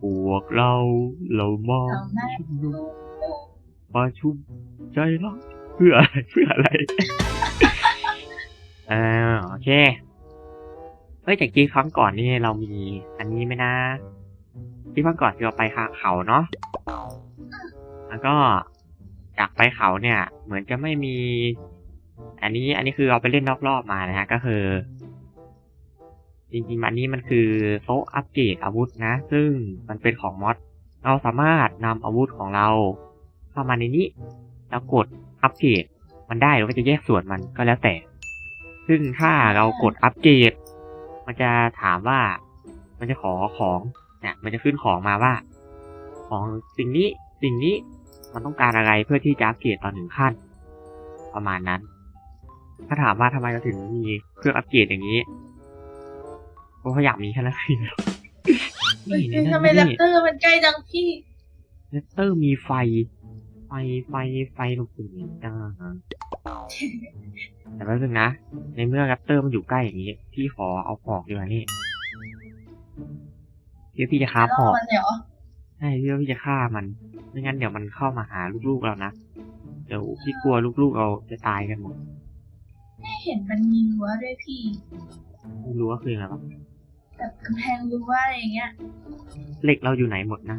พวกเราเรามาเรามาชุมนุมมาชุมใจรักเพื่ออะไรเพื่ออะไรเออโอเคเอ้ยจากกี้ครั้งก่อนนี่เรามีอันนี้ไหมนะ ที่ครั้งก่อนที่เราไปขาเขาเนาะแล้วก็จากไปเขาเนี่ย เหมือนจะไม่มี อันนี้อันนี้คือเราไปเล่นนอกรอบมานะฮะก็คือ จริงๆ อันนี้มันคือโต๊ะอัปเกรดอาวุธนะ ซึ่งมันเป็นของมอด เราสามารถนำอาวุธของเราเข้ามาในนี้แล้วกดอัปเกรดมันได้หรือว่าจะแยกส่วนมันก็แล้วแต่ ซึ่งถ้าเรากดอัปเกรดมันจะถามว่า มันจะขอของเนี่ยมันจะขึ้นของมาว่า ของสิ่งนี้สิ่งนี้มันต้องการอะไรเพื่อที่จะอัปเกรดตอนหนึ่งขั้น ประมาณนั้น ถ้าถามว่าทำไมเราถึงมีเครื่องอัปเกรดอย่างนี้ เพราะเขาอยากมีแค่นั้นเองนี่นี่ทำไมแรปนี่เตอร์มันใกล้จังพี่เลสเตอร์มีไฟ ไฟไฟไฟลูกปุ่นจ้าแต่แป๊บนึงนะ ในเมื่อแรปเตอร์มันอยู่ใกล้อย่างนี้ พี่ขอเอาหอกดีกว่านี่เดี๋ยวพี่จะฆ่าหอกมันเหรอใช่พี่ว่าพี่จะฆ่ามันไม่งั้นเดี๋ยวมันเข้ามาหาลูกๆเรานะเดี๋ยวพี่กลัวลูกๆเราจะตายกันหมดไม่เห็นมันมีรั้วด้วยพี่ไม่รู้ว่าคืออะไรบ้า งแบบกำแพงรั้วอะไรอย่างเงี้ยเหล็กเราอยู่ไหนหมดนะ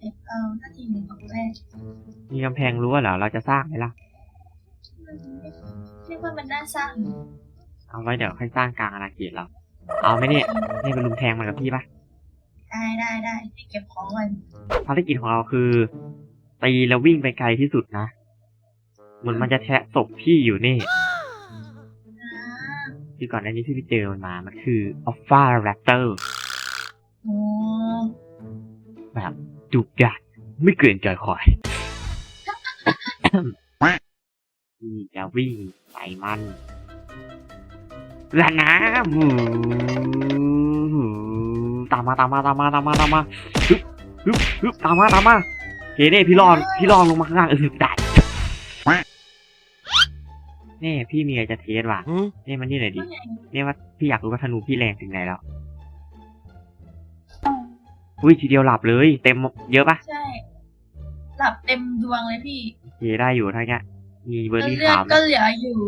เอ็ดเออถ้าทีหนึ่งของแรกมีกำแพงรั้วเหรอเราจะสร้างไหมล่ะมันเรียกว่ามันน่าสร้างอยู่เอาไว้เดี๋ยวค่อยสร้างกลางอาณาเขตเรา เอาไหมเนี่ยนี่เป็นลุมแทงมันกับพี่ปะได้ได้ได้พี่เก็บของไว้ภารกิจของเราคือ ตีแล้ววิ่งไปไกลที่สุดนะเหมือนมันจะแทะศพพี่อยู่นี่อ่า ที่ก่อนหน้านี้ที่พี่เจอมันมา มันคืออัลฟาแรปเตอร์โอ้แบบดุดันไม่เกินใจคอยนี่จะวิ่งใส่มันแล้วนะหูตามมาตามมาตามมาตามมาตามมาฮึบฮึบฮึบตามมาตามมาเฮ้เน่พี่รอนพี่รอนลงมาข้างล่างเออได้ นี่พี่มีอะไรจะเทสว่ะนี่มันนี่หน่อยดิว่าไงเนี่ยว่าพี่อยากรู้ว่าธนูพี่แรงถึงไหนแล้วอุ้ยทีเดียวหลับเลย เต็มเยอะปะใช่ หลับเต็มดวงเลยพี่โอเคได้อยู่ทั้งเนี้ยมีเบอร์แล้วรี่เลือขาดวไหมก็เหลืออยู่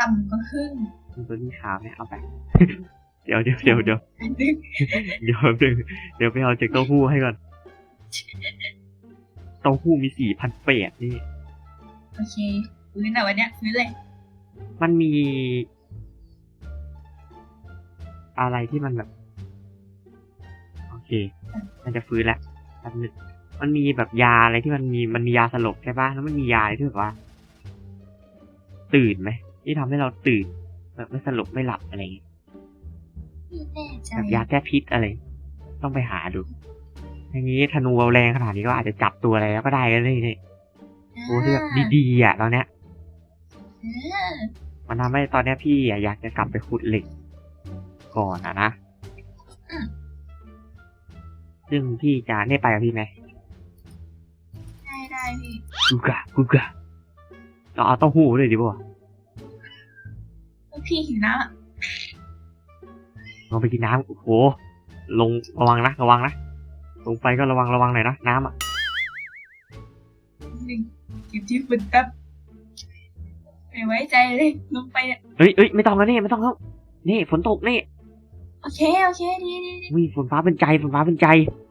ต่ำกว่าครึ่งมีเบอร์รี่ขาวไหมเอาไปเดี๋ยวเดี๋ยวเดี๋ยวเดี๋ยวอันนึงเดี๋ยวเดี๋ยวเดี๋ยวไปเอาจากเต้าหู้ให้ก่อนเต้าหู้มีสี่พันแปดนี่โอเคฟื้นอะวันเนี้ยฟื้นเลย มันมี อะไรที่มันแบบ โอเค มันจะฟื้นแล้วแป๊บนึงมันมีแบบยาอะไรที่มันมีมันมียาสลบใช่ปะแล้วมันมียาอะไรที่แบบว่า ตื่นไหมที่ทำให้เราตื่น แบบไม่สลบไม่หลับอะไรอย่างเงี้ยไม่แน่ใจแบบยาแก้พิษอะไร ต้องไปหาดูอย่างนี้ธนูเอาแรงขนาดนี้ก็อาจจะจับตัวอะไรแล้วก็ได้ก็ได้นี่โอ้ที่แบบดีๆอะตอนเนี้ยอ่า มันทำให้ตอนเนี้ยพี่อะอยากจะกลับไปขุดเหล็ก ก่อนอะนะซึ่งพี่จะเนี่ยไปกับพี่ไหมได้ได้พี่ กูกะกูกะเราเอาเต้าหู้เลยดีป่ะแล้วพี่หิวน้ำอะลงไปกินน้ำโอ้โหลงระวังนะระวังนะลงไปก็ระวังระวังหน่อยนะน้ำอะหนึ่งเก็บที่ฝุ่นแป๊บ ไม่ไว้ใจเลยลงไปเนี่ยเอ้ยเอ้ยไม่ต้องแล้วนี่ไม่ต้องแล้วนี่ฝนตกนี่โอเคโอเคดีดีดีมีฝนฟ้าเป็นใจฝนฟ้าเป็นใจ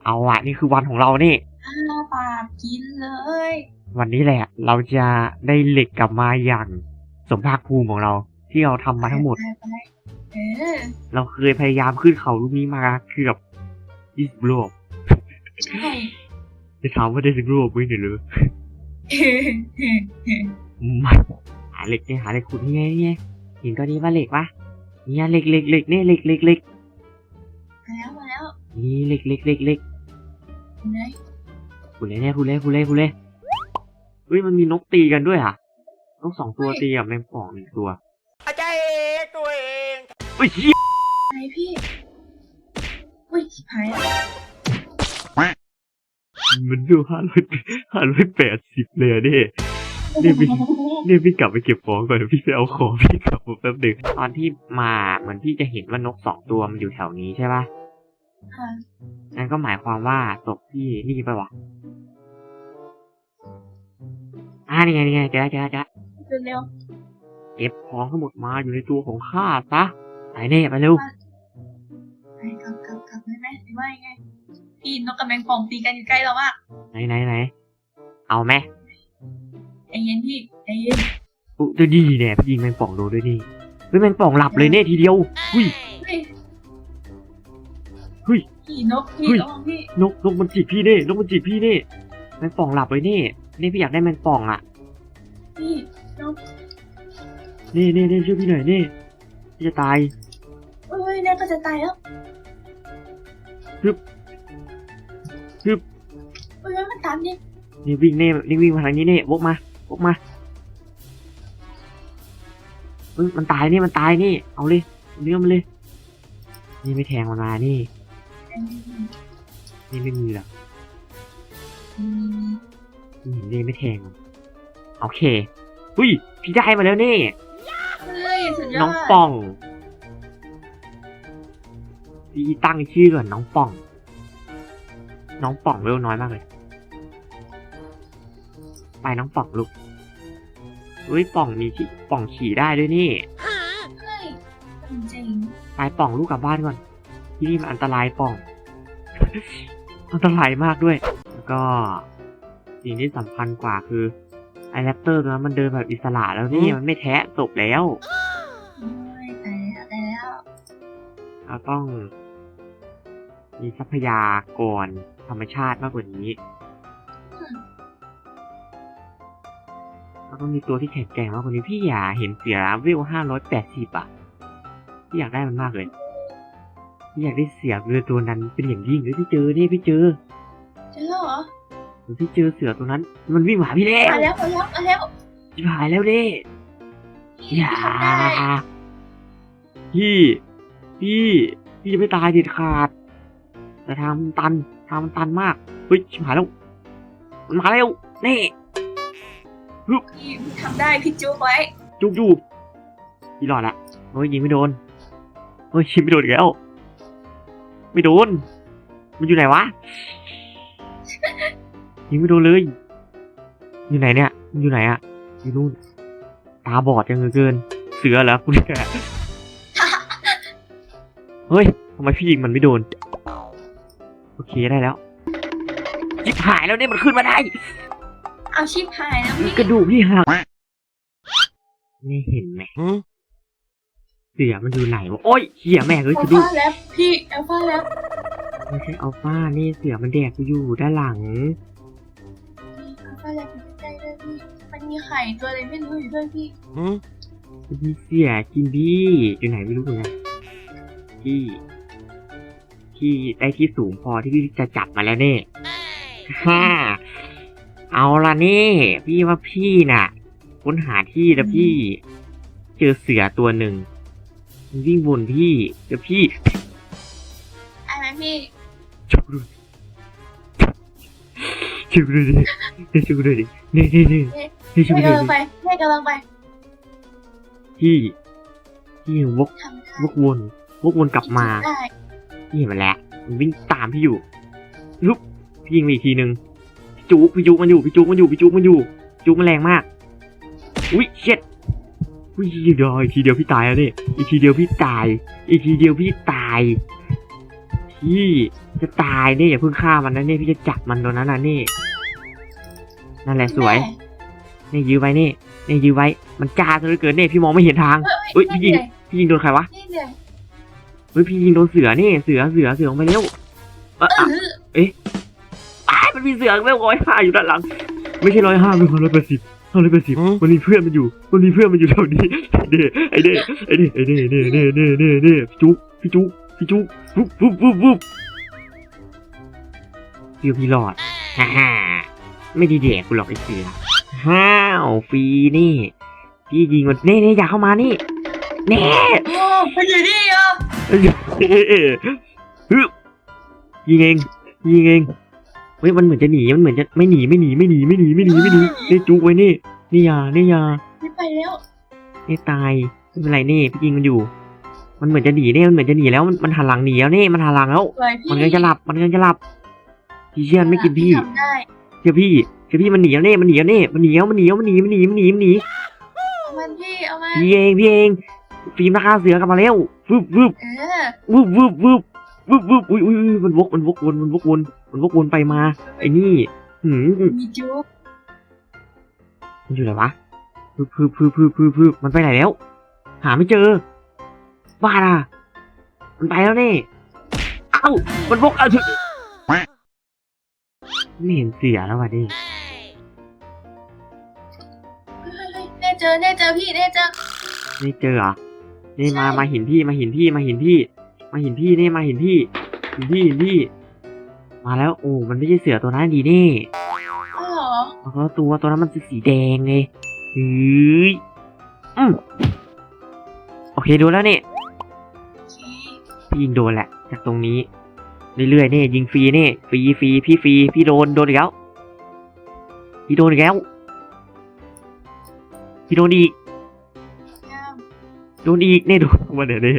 เอาอะนี่คือวันของเรานี่อาปากกินเลย วันนี้แหละ เราจะได้เหล็กกลับมาอย่างสมภาคภูมิของเรา ที่เราทำมาทั้งหมด ไปไปเออเราเคยพยายามขึ้นเขาลูกนี้มาเกือบยี่สิบโลกใช่ จะถามว่าได้ถึงโลกไหมเนี่ยหรือเออเออเออมา หาเหล็กเนี่ยหาเหล็กขุดนี่ไงนี่ไงเห็นก้อนนี้ว่าเหล็กปะเนี่ยเหล็กเหล็กเหล็กเนี่ยเหล็กเหล็กเหล็กมาแล้วมาแล้วนี่เหล็กเหล็กเหล็กเหล็กเห็นไหมขุดเลยเนี่ยขุดเลยขุดเลยขุดเลยเฮ้ยมันมีนกตีกันด้วยอะนกสองตัวตีกับแมงป่องหนึ่งตัวอาจารย์เองตัวเองเฮ้ยเหี้ยไหนพี่อุ้ยชิบหายแล้วมันดูห้าร้อยห้าร้อยแปดสิบเลยอะเนี่ย นี่พี่เนี่ยพี่กลับไปเก็บของก่อนเดี๋ยวพี่ไปเอาของพี่กลับมาแป๊บหนึงตอนที่มาเหมือนพี่จะเห็นว่านกสองตัวมันอยู่แถวนี้ใช่ปะอ่านั่นก็หมายความว่าศพพี่นี่ไปะวะอ่านี่ไงนี่ไงเจอแล้วเจอแล้วเจอแล้วเร็วเก็บของทั้งหมดมาอยู่ในตัวของข้าซะไปเน่ไปเร็วๆไปกลับกลับกลับได้ไหมหรือว่ายังไงพี่นกกับแมงป่องตีกันอยู่ใกล้เรามากไหนไหนไหนเอาไหม ใจเย็นพี่ใจเย็นอุ๊ยเดี๋ยวดีเนี่ยพี่ยิงแมงป่องโดนด้วยนี่เฮ้ยแมงป่องหลับเลยเนี่ยทีเดียวหุ้ย เฮ้ยเฮ้ยพี่นกพี่เฮ้ย ระวังพี่นกนกมันจีบพี่เน่นกมันจีบพี่เน่แมงป่องหลับเลยนี่นี่พี่อยากได้แมงป่องอะพี่นกนี่นี่นี่ช่วยพี่หน่อยนี่พี่จะตายเอ้ยเนี่ยก็จะตายแล้วฮึบฮึบเอ้ยมันตามดินี่วิ่งเน่นี่วิ่งมาทางนี้เน่วกมา วกมาเฮ้ยมันตายนี่มันตายนี่ เอาเลยเอาเนื้อมันเลย นี่ไม่แทงมันมานี่ นี่ไม่มีหรอกอืมอืมนี่ไม่แทงมันโอเคหุ้ยพี่ได้มาแล้วนี่เฮ้ยสุดยอดน้องป่องพี่ตั้งชื่อก่อนน้องป่อง น้องป่องเร็วน้อยมากเลย ไปน้องป่องลูกเฮ้ยป่องมีที่ป่องขี่ได้ด้วยนี่เฮ้ยจริงไปป่องลูกกลับบ้านก่อนที่นี่มันอันตรายป่อง อันตรายมากด้วย แล้วก็สิ่งที่สำคัญกว่าคือไอแรปเตอร์ตัวนั้นมันเดินแบบอิสระแล้วนี่มันไม่แทะศพแล้วๆโอ้ยตายแล้วตายแล้วเราต้องมีทรัพยากรธรรมชาติมากกว่านี้ เราต้องมีตัวที่แข็งแกร่งมากกว่านี้พี่อย่าเห็นเสือเวลห้าร้อยแปดสิบอะพี่อยากได้มันมากเลยพี่อยากได้เสือเรือตัวนั้นเป็นอย่างยิ่งเลยพี่เจอเนี่ยพี่เจอเจอแล้วเหรอพี่เจอเสือตัวนั้น มันวิ่งมาหาพี่แล้วมาแล้วมาแล้วมาแล้วพี่หายแล้วเด้พี่อย่าทำได้พี่ พี่ พี่จะไม่ตายเด็ดขาด แต่ทางมันตันทางมันตันมาก เฮ้ยชิบหายแล้ว มันมาแล้วนี่ พี่ทำได้พี่จุ๊บไว้ จุกจูบพี่หลอดละเฮ้ยยิงไม่โดนเฮ้ยยิงไม่โดนอีกแล้วไม่โดน มันอยู่ไหนวะ ยิงไม่โดนเลย อยู่ไหนเนี่ยมันอยู่ไหนอะอยู่นู่นตาบอดจังเหลือเกิน เสือเหรอคุณแกเฮ้ยทำไมพี่ยิงมันไม่โดน โอเคได้แล้วจิบหายแล้วเนี่ยมันขึ้นมาได้ เอาชิปหายแล้วพี่กระดูกพี่หักนี่เห็นไหมหืมเสือมันอยู่ไหนวะโอ้ยเหี้ยแม่งเอ้ยอักลระดูกฟาแล้วพี่อัลฟาแล้วไม่ใช่อัลฟานี่เสือมันแดกกูอยู่ด้านหลัง อัลฟาแล้วพี่ใกล้ๆด้วยพี่มันมีไข่ตัวอะไรไม่รู้อยู่ด้วยพี่หืมมีเสือกินพี่อยู่ไหนไม่รู้เหมือนกันที่ที่ได้ที่สูงพอที่พี่จะจับมาแล้วเนี่ยฮ่า เอาละนี่ พี่ว่าพี่น่ะ ค้นหาที่แล้วพี่ เจอเสือตัวหนึ่งมันวิ่งวนพี่เดี๋ยวพี่ไอ้ไหมพี่ช่วยกูด้วยช่วยกูด้วยดินี่ช่วยกูด้วยดินี่นี่นี่นี่ช่วยไม่กูด้วยกำลังดิไปไม่กำลังไปพี่พี่วกทำได้วกวนวกวนกลับมา ได้พี่เห็นมันแล้วมันวิ่งตามพี่อยู่ลุกพี่ยิงไปอีกทีนึงพี่ จุกพี่จุกมันอยู่พี่จุกมันอยู่พี่จุกมันอยู่ จุกมันแรงมาก อุ้ยเช็ดอุ้ยเดียวอีกทีเดียวพี่ตายแล้วนี่อีกทีเดียวพี่ตาย อีกทีเดียวพี่ตาย พี่จะตายเนี่ยอย่าเพิ่งฆ่ามันนะเนี่ยพี่จะจับมันตัวนั้นนะนี่ นั่นแหละสวยแม่นี่ยื้อไว้นี่ นี่ยื้อไว้ มันจ้าซะเหลือเกินเนี่ยพี่มองไม่เห็นทางเอ้ยพี่ยิงพี่ยิงโดนใครวะนี่เหนื่อยเฮ้ยพี่ยิงโดนเสือนี่ เสือเสือเสือออกไปเร็วเอะ เออะออ้ายมันมีเสือไม่ร้อยห้าอยู่ด้านหลัง ไม่ใช่ร้อยห้าเป็นร้อยแปดสิบร้อยแปดสิบมันมีเพื่อนมันอยู่ มันมีเพื่อนมันอยู่แถวนี้เด้ไอเด้ไอเด้ไอเด้เด้เด้เด้เด้เด้พี่จุ๊กพี่จุ๊กพี่จุ๊กปุ๊บปุ๊บปุ๊บปุ๊บเสือพี่หลอดฮ่าฮ่าไม่ดีเด็กกูหรอกไอเสือห้าวฟรีนี่พี่ยิงมันเน่เน่อย่าเข้ามานี่เน่โอ้มันอยู่นี่เหรอเอ้ยฮึบยิงเองยิงเอง เฮ้ยมันเหมือนจะหนีมันเหมือนจะไม่หนีไม่หนีไม่หนีไม่หนีไม่หนีไม่หนีนี่จุกไว้นี่นี่ยานี่ยาไม่ไปแล้วนี่ตายไม่เป็นไรนี่พี่ยิงมันอยู่ มันมันเหมือนจะหนีเนี่ยมันเหมือนจะหนีแล้วมันมันหันหลังหนีแล้วเนี่ยมันหันหลังแล้วสวยพี่มันกำลังจะหลับมันกำลังจะหลับพี่เชื่อมันไม่กินพี่ทำได้เชื่อพี่เชื่อพี่มันหนีแล้วเนี่ยมันหนีแล้วเนี่ยมันหนีแล้วมันหนีแล้วมันหนีมันหนีมันหนีมันหนีเอามันพี่เอามันพี่เองพี่เองฟิล์มราคาเสือกลับมาแล้ววึบวึบเออวึบวึบวึบวึบวึบอุ้ยอุ้ยอุ้ยมันวกมันวกวนมันวกวน มันวกวนไปมา ไอ้นี่หืมมีจุ๊บมันอยู่ไหนวะพึบพึบพึบพึบพึบพึบมันไปไหนแล้ว หาไม่เจอบ้าน่ะ มันไปแล้วนี่เอ้ามันวกเอาถึงไม่เห็นเสียแล้วว่ะดิเฮ้ยเฮ้ยเน่เจอเน่เจอพี่เน่เจอไม่เจอเหรอนี่มาใช่มาหินพี่มาหินพี่มาหินพี่ มาหินพี่นี่มาหินพี่หินพี่หินพี่ มาแล้วโอ้มันไม่ใช่เสือตัวนั้นดีนี่อ๋อเหรอแล้วก็ตัวตัวนั้นมันสีแดงไงเฮ้ยอืมโอเคดูแล้วนี่โอเคพี่ยิงโดนแหละ จากตรงนี้ เรื่อยๆนี่ยิงฟรีนี่ฟรีฟรีพี่ฟรีพี่โดนโดนอีกแล้วพี่โดนอีกแล้วพี่โดนอีกยังโดนอีกนี่ดูมาเดี๋ยวนี้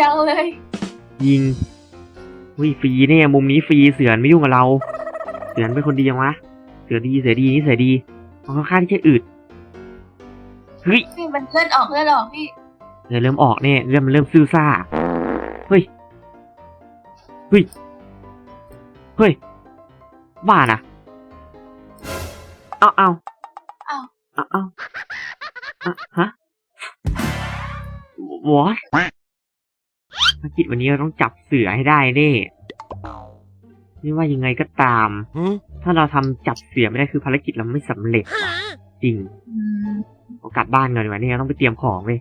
ยังเลย ยิง วิฟรีเนี่ยมุมนี้ฟรีเสือนไม่ยุ่งกับเรา เสือนเป็นคนดียังวะเสือดีเสือดีนี่เสือดีมันค่อนข้างที่จะอืดเฮ้ยพี่มันเลื่อนออกเลื่อนออกพี่เดี๋ยวเริ่มออกเนี่ยเริ่มมันเริ่มซื่อซ่าเฮ้ยเฮ้ยเฮ้ยบ้านะเอาเอาอ้าวเอาเอาอะฮะวอท ภารกิจวันนี้เราต้องจับเสือให้ได้เน่ไม่ว่ายังไงก็ตาม ถ้าเราทำจับเสือไม่ได้คือภารกิจเราไม่สำเร็จว่ะจริงอืมเอากลับบ้านก่อนดีกว่านี่เราต้องไปเตรียมของเว้ย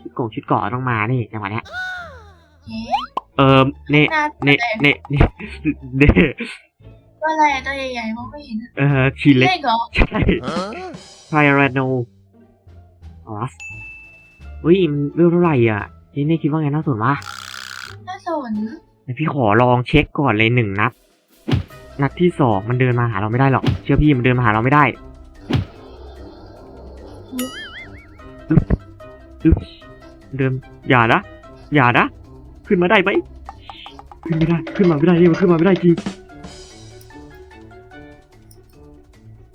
ชุดกงชุดเกาะต้องมานี่จังหวะเนี้ยโอเคเออเน่หน้าเน่เน่เน่เน่ตัวอะไรอะตัวใหญ่ๆมองไม่เห็นอะเออชีเล็กเล็กเหรอใช่ไพราโนออสอุ้ยมันเรื่องเท่าไหร่อะ นี่เน่คิดว่าไงน่าสนวะน่าสนแต่พี่ขอลองเช็คก่อนเลยหนึ่งนัด นัดที่สองมันเดินมาหาเราไม่ได้หรอก เชื่อพี่มันเดินมาหาเราไม่ได้อึ๊บอึ๊บเดินอย่านะอย่านะ ขึ้นมาได้ไหมขึ้นไม่ได้ ขึ้นมาไม่ได้นี่มันขึ้นมาไม่ได้จริง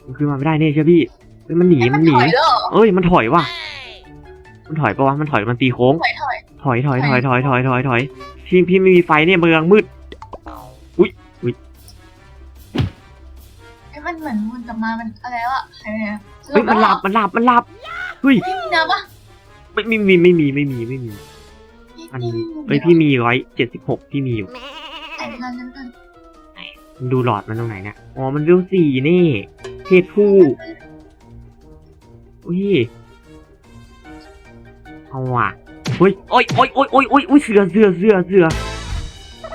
มันขึ้นมาไม่ได้เนี่ยเชื่อพี่เฮ้ยมันหนีเอ้ยมัมันนหนีถอยแล้วเหรอเอ้ยมันถอยว่ะ มันถอยปะวะ มันถอยมันตีโค้ง ถอยถอย ถอยถอยถอยถอยถอยถอยถอยพี่พี่ไม่มีไฟเนี่ยเมืองมืดไอ้ยมันเหมือนวนกลับมามันอะไรวะใครเนี่ยเฮ้ยมันหลับมันหลับมันหลับเฮ้ยไม่มีน้ำปะไม่ไม่มีไม่มีไม่มีไม่มีมันเฮ้ยพี่มีร้อยเจ็ดสิบหกพี่มีอยู่ไอ้นั่นนั่นนั่นมันดูหลอดมันตรงไหนเนี่ยอ๋อมันเรื่องสี่นี่ เพศผู้อุ้ยเอาว่ะ เฮ้ยโอ้ยโอ้ยโอ้ยโอ้ยโอ้ยโอ้ยเสือเสือเสือเสือ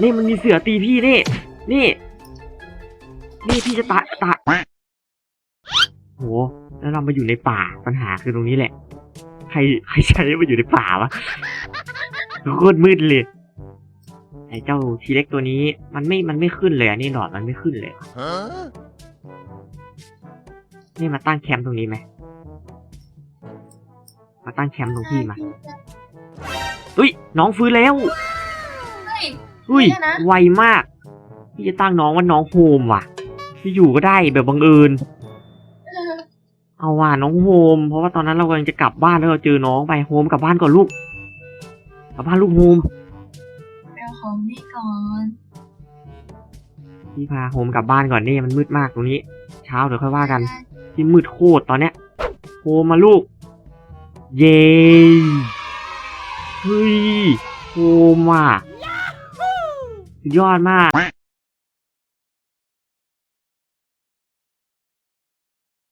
นี่มันมีเสือตีพี่นี่ นี่ นี่พี่จะตายตายโหแล้วเรามาอยู่ในป่าปัญหาคือตรงนี้แหละ ใครใครใช้มาอยู่ในป่าวะโคตรมืดเลยไอ้เจ้าทีเล็กตัวนี้ มันไม่มันไม่ขึ้นเลยอะนี่หลอดมันไม่ขึ้นเลยนี่มาตั้งแคมป์ตรงนี้ไหมมาตั้งแคมป์ตรงพี่มา อุ้ยน้องฟื้นแล้วเฮ้ย อุ้ยเนี่ยนะ ไวมาก พี่จะตั้งน้องว่าน้องโฮมว่ะที่อยู่ก็ได้แบบบังเอิญ เออเอาว่ะน้องโฮม เพราะว่าตอนนั้นเรากำลังจะกลับบ้านแล้วเราเจอน้องไปโฮมกลับบ้านก่อนลูกกลับบ้านลูกโฮมไปเอาของนี่ก่อนพี่พาโฮมกลับบ้านก่อนนี่มันมืดมากตรงนี้ เช้าเดี๋ยวค่อยว่ากัน ที่มืดโคตรตอนเนี้ยโฮมมาลูก เย้ เฮ้ยโฮมว่ะสุดยอดมาก